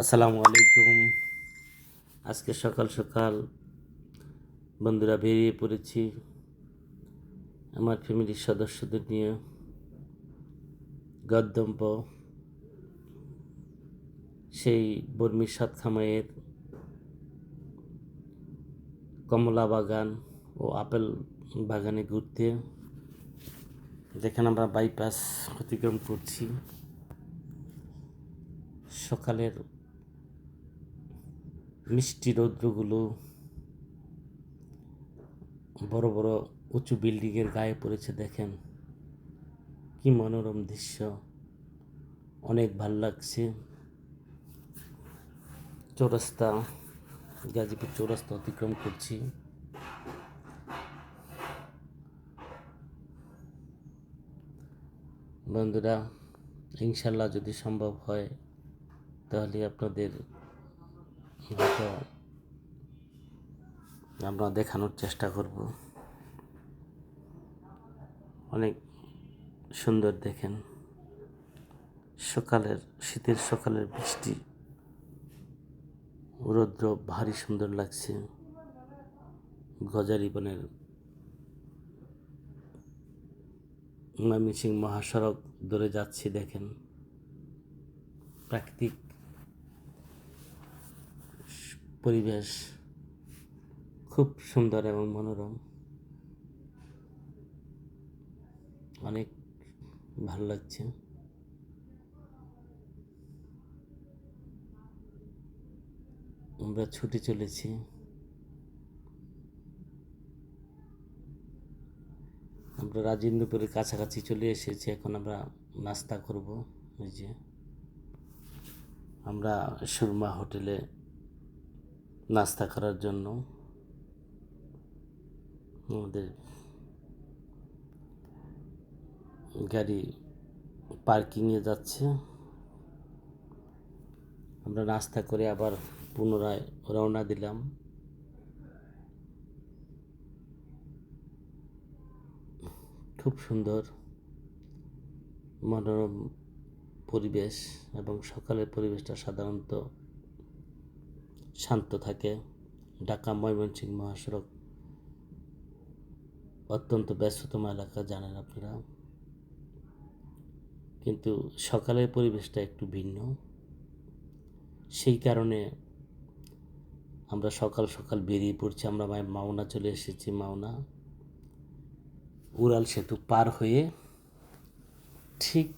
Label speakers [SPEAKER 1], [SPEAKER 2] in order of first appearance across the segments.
[SPEAKER 1] আসসালামু আলাইকুম। আজকে সকাল সকাল বন্ধুরা বেরিয়ে পড়েছি আমার ফ্যামিলির সদস্যদের নিয়ে গদ্দম্প সেই বর্মির সাত খামাইয়ের কমলা বাগান ও আপেল বাগানে ঘুরতে। যেখানে আমরা বাইপাস অতিক্রম করছি। সকালের মিষ্টি রৌদ্রগুলো বড় বড় উঁচু বিল্ডিংয়ের গায়ে পড়েছে, দেখেন। কি মনোরম দৃশ্য। অনেক ভালো লাগছে। চৌরাস্তা, গাজীপুর চৌরাস্তা অতিক্রম করছি। বন্ধুরা, ইনশাল্লাহ যদি সম্ভব হয়, তাহলে আপনাদের আমরা দেখানোর চেষ্টা করব। অনেক সুন্দর দেখেন। সকালের, শীতের সকালের বৃষ্টি। রৌদ্র ভারী সুন্দর লাগছে। গজারি বনের ময়মনসিংহ মহাসড়ক ধরে যাচ্ছি দেখেন। প্রাকৃতিক পরিবেশ খুব সুন্দর এবং মনোরম। অনেক ভালো লাগছে। আমরা ছুটে চলেছি। আমরা রাজেন্দ্রপুরের কাছাকাছি চলে এসেছি। এখন আমরা নাস্তা করব। ওই যে আমরা সুরমা হোটেলে নাস্তা করার জন্য। আমাদের গাড়ি পার্কিংয়ে যাচ্ছে। আমরা নাস্তা করে আবার পুনরায় রওনা দিলাম। খুব সুন্দর, মনোরম পরিবেশ এবং সকালের পরিবেশটা সাধারণত শান্ত থাকে। ঢাকা ময়মনসিংহ মহাসড়ক। অত্যন্ত ব্যস্ততম এলাকা জানেন আপনারা। কিন্তু সকালের পরিবেশটা একটু ভিন্ন। সেই কারণে আমরা সকাল সকাল বেরিয়ে পড়ছি। আমরা মায় মাওনা চলে এসেছি, মাওনা। উড়াল সেতু পার হয়ে ঠিক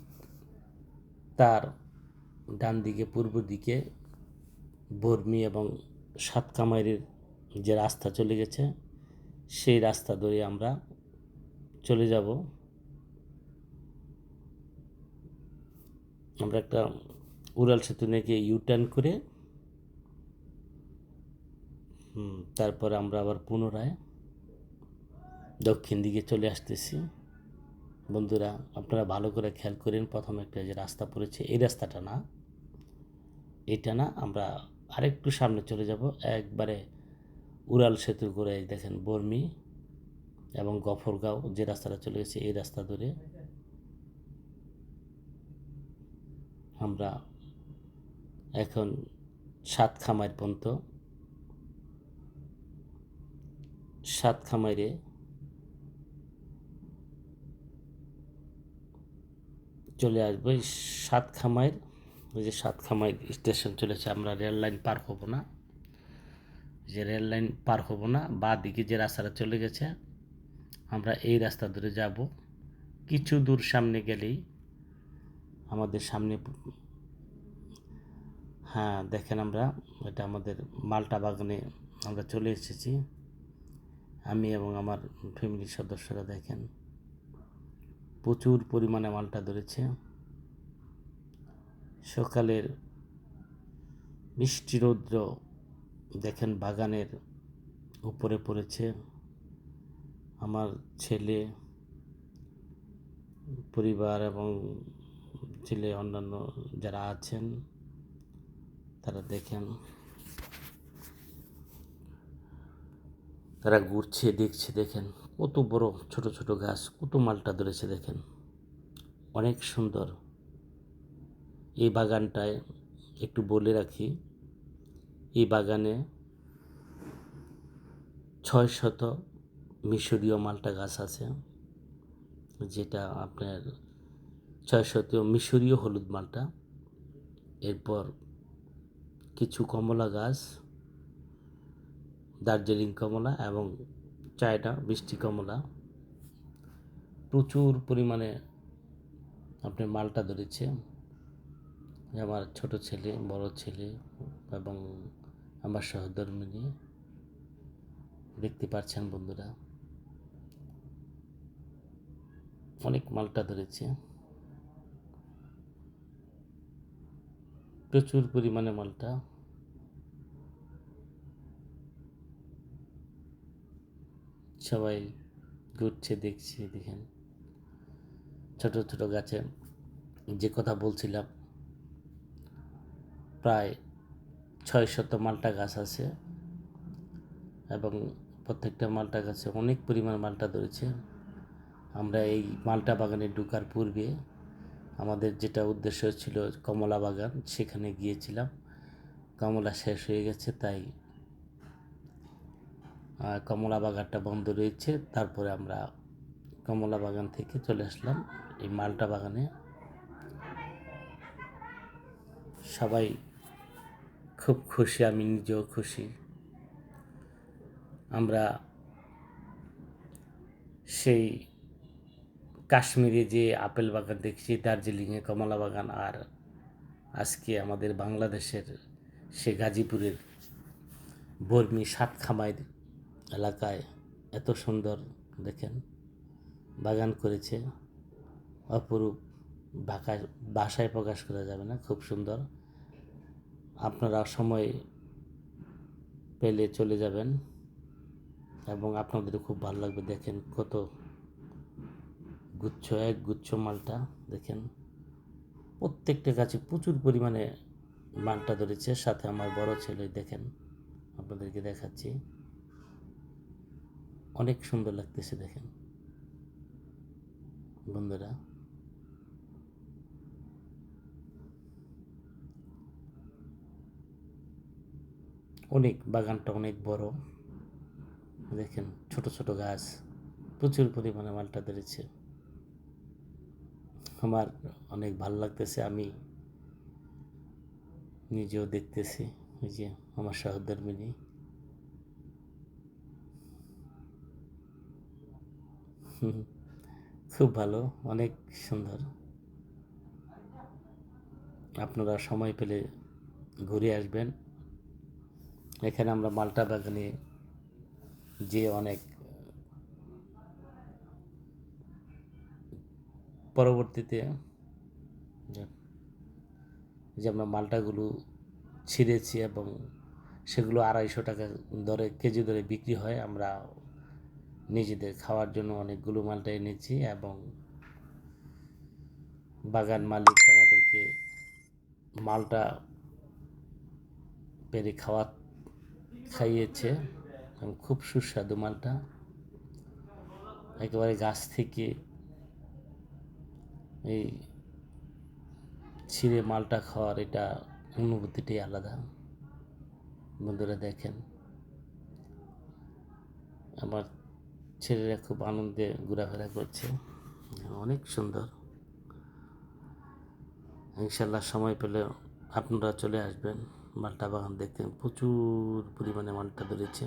[SPEAKER 1] তার ডান দিকে পূর্ব দিকে বর্মি এবং সাতকামাইয়ের যে রাস্তা চলে গেছে, সেই রাস্তা ধরে আমরা চলে যাব। আমরা একটা উড়াল সেতু নাকি ইউটার্ন করে তারপরে আমরা আবার পুনরায় দক্ষিণ দিকে চলে আসতেছি। বন্ধুরা, আপনারা ভালো করে খেয়াল করেন, প্রথমে একটা যে রাস্তা পড়েছে, এই রাস্তাটা না, এটা না, আমরা আরেকটু সামনে চলে যাব, একবারে উড়াল সেতুর করে দেখেন বর্মি এবং গফরগাঁও যে রাস্তাটা চলে গেছে, এই রাস্তা ধরে আমরা এখন সাত খামার পর্যন্ত, সাত খামাইরে চলে আসব। সাত খামাইর ওই যে সাত খামাইর স্টেশন চলেছে, আমরা রেল লাইন পার হব না। যে রেল লাইন পার হব না বা দিকে যে রাস্তাটা চলে গেছে, আমরা এই রাস্তা ধরে যাব। কিছু দূর সামনে গেলেই আমাদের সামনে হ্যাঁ দেখেন আমরা, এটা আমাদের মালটা বাগানে আমরা চলে এসেছি। আমি এবং আমার ফ্যামিলির সদস্যরা দেখেন, প্রচুর পরিমাণে মালটা ধরেছে। সকালের মিষ্টি রৌদ্র দেখেন বাগানের উপরে পড়েছে। আমার ছেলে, পরিবার এবং ছেলে অন্যান্য যারা আছেন, তারা দেখেন, তারা ঘুরছে, দেখছে, দেখেন কত বড় ছোট ছোট গাছ, কত মালটা ধরেছে দেখেন। অনেক সুন্দর। এই বাগানটায় একটু বলে রাখি, এই বাগানে ছয় শত মিশরীয় মালটা গাছ আছে, যেটা আপনার ছয় শত মিশরীয় হলুদ মালটা। এরপর কিছু কমলা গাছ, দার্জিলিং কমলা এবং চায়টা মিষ্টি কমলা। প্রচুর পরিমাণে আপনার মালটা ধরেছে। আমার ছোট ছেলে, বড় ছেলে এবং আমার সহধর্মিনী দেখতে পাচ্ছেন বন্ধুরা। অনেক মালটা ধরেছে। প্রচুর পরিমাণে মালটা। সবাই ঘুরছে, দেখছে, দেখেন। ছোট ছোট গাছে যে কথা বলছিলাম প্রায় ছয় শত মালটা গাছ আছে এবং প্রত্যেকটা মালটা গাছে অনেক পরিমাণ মালটা ধরেছে। আমরা এই মালটা বাগানে ঢুকার পূর্বে আমাদের যেটা উদ্দেশ্য ছিল কমলা বাগান, সেখানে গিয়েছিলাম। কমলা শেষ হয়ে গেছে, তাই কমলা বাগানটা বন্ধ রয়েছে। তারপরে আমরা কমলা বাগান থেকে চলে আসলাম এই মালটা বাগানে। সবাই খুব খুশি, আমি নিজেও খুশি। আমরা সেই কাশ্মীরে যে আপেল বাগান দেখছি, দার্জিলিংয়ে কমলা বাগান আর আজকে আমাদের বাংলাদেশের সে গাজীপুরের বর্মি সাতখামাইর এলাকায় এত সুন্দর দেখেন, বাগান করেছে। অপরূপ ভাষায় প্রকাশ করা যাবে না, খুব সুন্দর। আপনারা সময় পেলে চলে যাবেন এবং আপনাদের খুব ভালো লাগবে। দেখেন কত গুচ্ছ, এক গুচ্ছ মালটা, দেখেন। প্রত্যেকটা গাছে প্রচুর পরিমাণে মালটা ধরেছে, সাথে আমার বড় ছেলে, দেখেন, আপনাদেরকে দেখাচ্ছি। অনেক সুন্দর লাগতেছে, দেখেন। বন্ধুরা অনেক, বাগানটা অনেক বড়। দেখেন, ছোট ছোট গাছ। প্রচুর পরিমাণে মালটা ধরেছে। আমার অনেক ভালো লাগতেছে, আমি নিজেও দেখতেছি ওই যে আমার সহধর্মিনী। খুব ভালো, অনেক সুন্দর। আপনারা সময় পেলে ঘুরে আসবেন। এখানে আমরা মালটা বাগানে যে অনেক, পরবর্তীতে যে- আমরা মালটাগুলো ছিঁড়েছি এবং সেগুলো আড়াইশো টাকা দরে, কেজি দরে বিক্রি হয়, আমরা নিজেদের খাওয়ার জন্য অনেকগুলো মালটা এনেছি এবং বাগান মালিক আমাদেরকে মালটা পেরে খাওয়া খাইয়েছে। খুব সুস্বাদু মালটা। একেবারে গাছ থেকে এই ছিঁড়ে মালটা খাওয়ার এটা অনুভূতিটাই আলাদা। বন্ধুরা দেখেন। আমার ছেলেরা খুব আনন্দে ঘোরাফেরা করছে। অনেক সুন্দর। ইনশাল্লাহ সময় পেলে আপনারা চলে আসবেন। মালটা বাগান দেখতে প্রচুর পরিমাণে মালটা ধরেছে।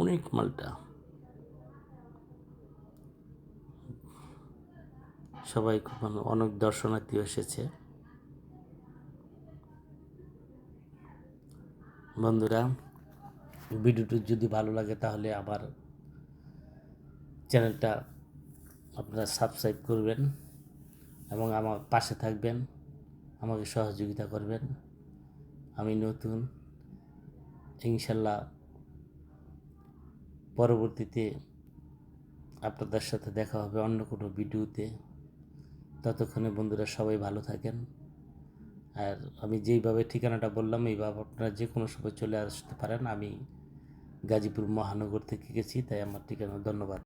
[SPEAKER 1] অনেক মালটা। সবাই খুব অনেক দর্শনার্থী এসেছে। বন্ধুরা, ভিডিওটি যদি ভালো লাগে তাহলে আমার চ্যানেলটা আপনারা সাবস্ক্রাইব করবেন এবং আমার পাশে থাকবেন, আমাকে সহযোগিতা করবেন। আমি নতুন। ইনশাল্লাহ পরবর্তীতে আপনাদের সাথে দেখা হবে অন্য কোনো ভিডিওতে। ততক্ষণে বন্ধুরা সবাই ভালো থাকেন। আর আমি যেইভাবে ঠিকানাটা বললাম, এইভাবে আপনারা যে কোনো সময় চলে আসতে পারেন। আমি গাজীপুর মহানগর থেকে গেছি, তাই আমার ঠিকানা ধন্যবাদ।